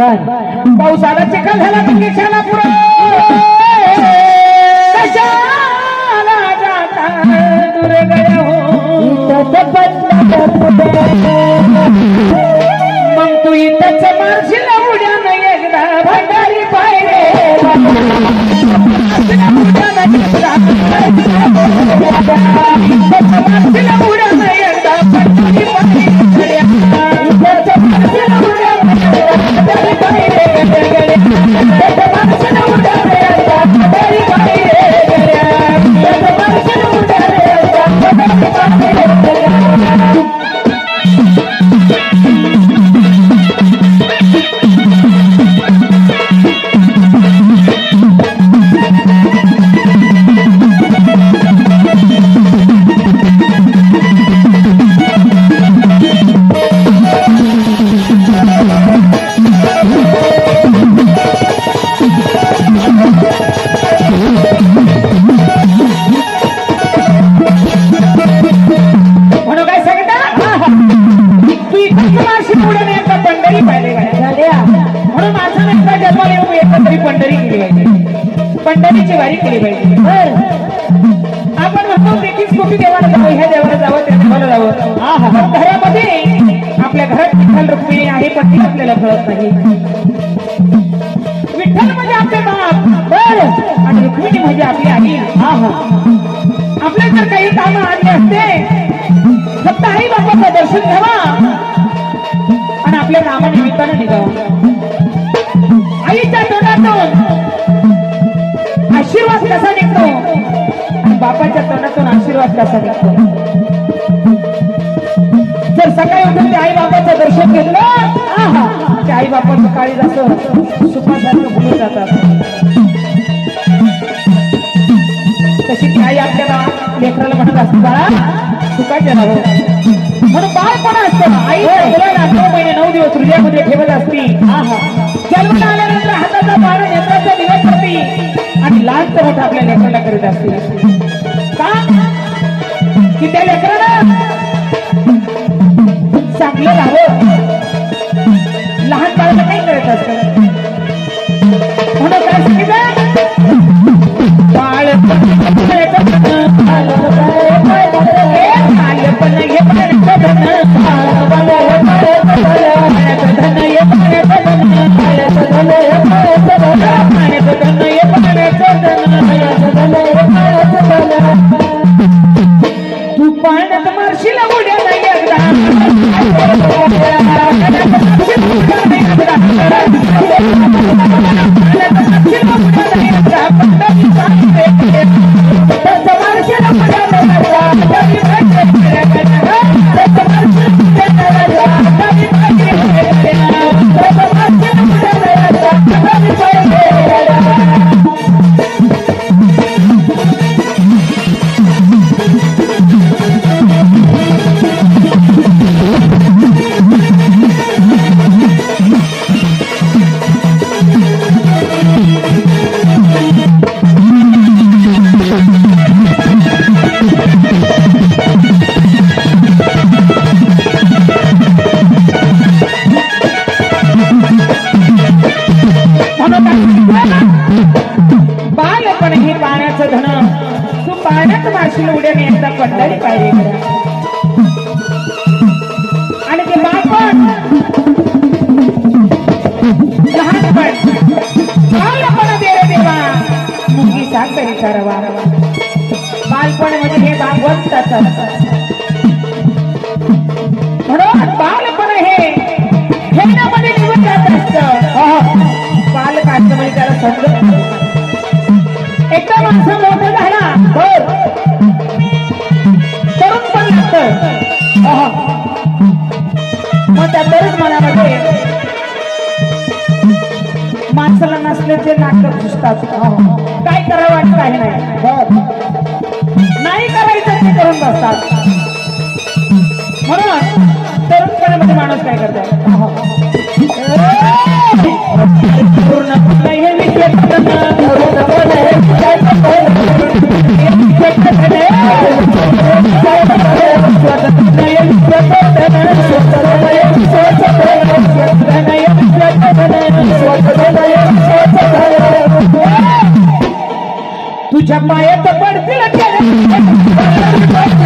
पाऊस आला चिखल झाला पुरा. कशाला जाता दूर गया हो मग तू इथंच मारशील उड्यान एकदा भंडारी उड्यान एकदा पंढरी केली पाहिजे. पंढरीची वारी केली पाहिजे. आपण म्हणतो देखील कोटी देवाला जावं ह्या देवाला जावं त्या देवाला जावं. घरामध्ये आपल्या घरात विठ्ठल रुक्मिणी आहे पण ती आपल्याला कळत नाही. विठ्ठल म्हणजे आपले बाप. बर. आणि रुक्मिणी म्हणजे आपली आई. आपल्या जर काही कामं आली असते फक्त आई बापाचं दर्शन घ्यावा. आणि आपल्या नामानिमित्तानं निघावं. कसा निघतो जर सकाळी उठून आई बापाचं दर्शन घेतलं ते आई बापाचं काळी असं सुखासारखं भुलून जातात. तशी ती आई आपल्याला लेकराला म्हणत असते बाळा सुखाचे राहो म्हणून बाळपण असतं? आई मुलाला नऊ महिने नऊ दिवस हृदयामध्ये ठेवत असती. जन्माला आल्यानंतर हाताचा बाळ नेत्राचा दिवस करते आणि लहानचं मोठं आपल्या लेकराला करीत असते. की त्या लेकराला चांगलं राहावं. लहान बाळाला काही करत असतं? तू पाण्यात मारशील उड्या म्हणून बालपण हे खेळण्यामध्ये निघून जात हो, हो. बालकांचं म्हणजे त्याला समजत एकदा माणसं मोठं झाला. बर. तरुण पण लागत. हो, मग त्या तरुण मनामध्ये माणसाला नसल्याचे नाटक सुचतात काय करावं वाटत आहे नाही. बर. नाही करायचं ते करून बसतात. म्हणून तरुणपणामध्ये माणूस काय करतात तुझ्या पायात पडतील म्हणून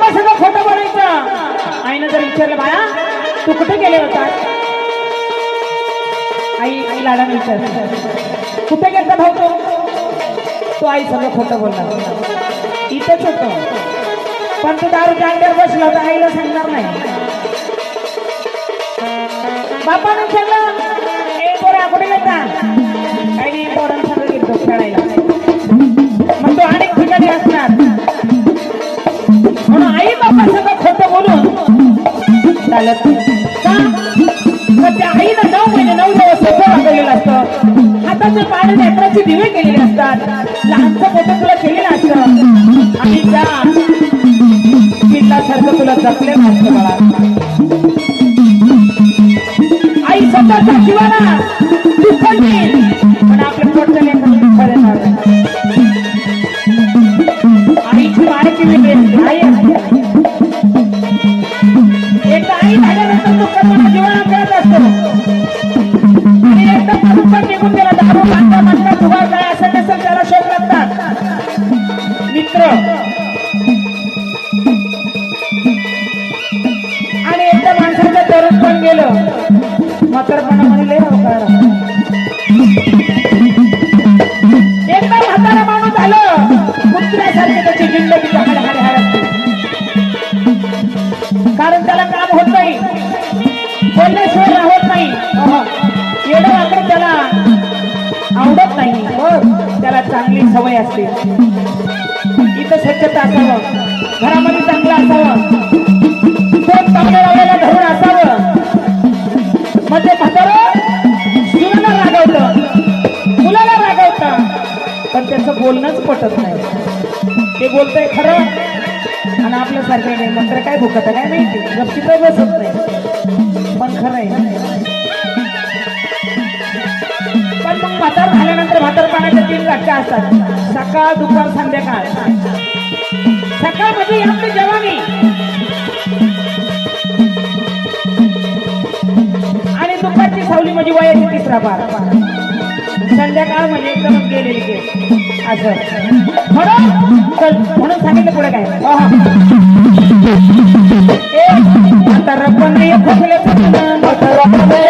घरी येऊन सगळं खोटं बोलायचं. आईनं जर विचारलं बाळा तू कुठे गेले होता आई आई लाडा विचार कुठे गेलता भाऊ तो? तो आई सगळं खोटं बोलला. इथेच होतो. पण तू दारू जांड्यावर बसला होता आईला सांगणार नाही. बापानं विचारलं झाल्यात का? तर त्या आईनं नऊ महिने नऊ दिवस सोपं वागवलेलं असतं. हाताचे पाणी नेत्राचे दिवे केलेले असतात. लहानचं मोठं तुला केलेलं असतं. आणि त्या पिल्लासारखं तुला जपले असतं बाळा. आई स्वतःचा जीवाला. कुत्र्यासारखी त्याची जिंदगी हाड हाड कारण त्याला काम होत नाही. बोलल्याशिवाय राहत नाही. येणं वाकडं त्याला आवडत नाही. त्याला चांगली सवय असते. इथं स्वच्छता असावं. घरामध्ये चांगलं असावं. पटत नाही. ते बोलतंय खरं आणि आपल्यासारखं नाही. मंत्र काय भुकत काय माहिती? गप्पीत बसत नाही. पण खरं आहे. पण मग म्हातार झाल्यानंतर म्हातार पाण्याच्या तीन व्याख्या असतात. सकाळ दुपार संध्याकाळ. सकाळ म्हणजे आपली जवानी. आणि दुपारची सावली म्हणजे वयाची तिसरा पार. संध्याकाळ म्हणजे एकदम गेलेली केस असं म्हणून चल, म्हणून सांगितलं पुढे काय? ए, म्हातारं पण नाही खोकल्याचं जण, म्हातारं पण नाही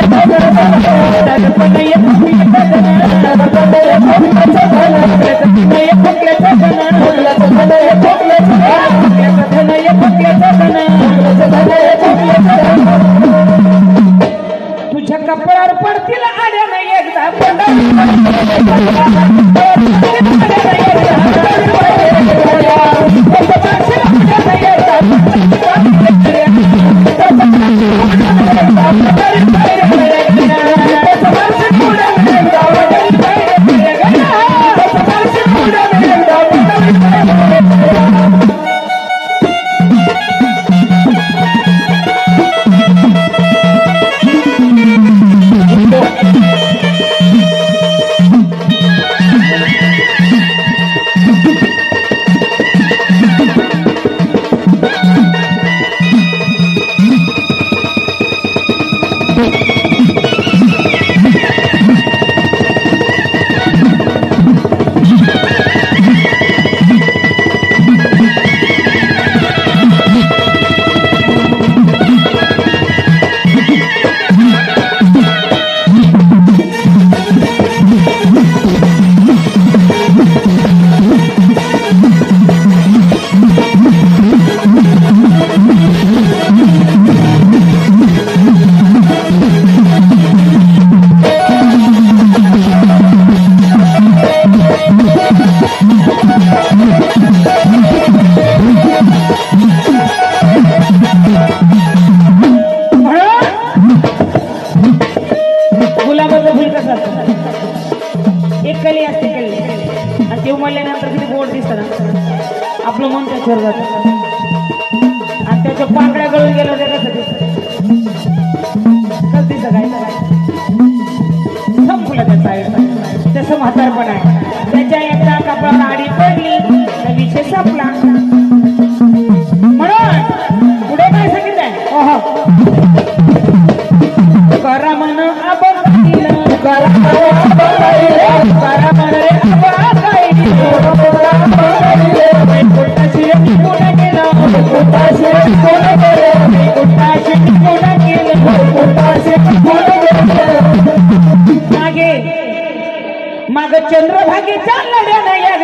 कसं एक कली असते कली. आणि ते उमरल्यानंतर किती गोड दिसतात आपलं मन त्याच्यावर जातं आणि त्याच्या पाकड्या गळून गेलं ते कसं दिसतं? कसं दिसतं काय? संपलं त्याचं तसं म्हातारपण आहे. त्याच्या एकदा कपडा आडी पडली चंद्रभागेच्या लढ्याला या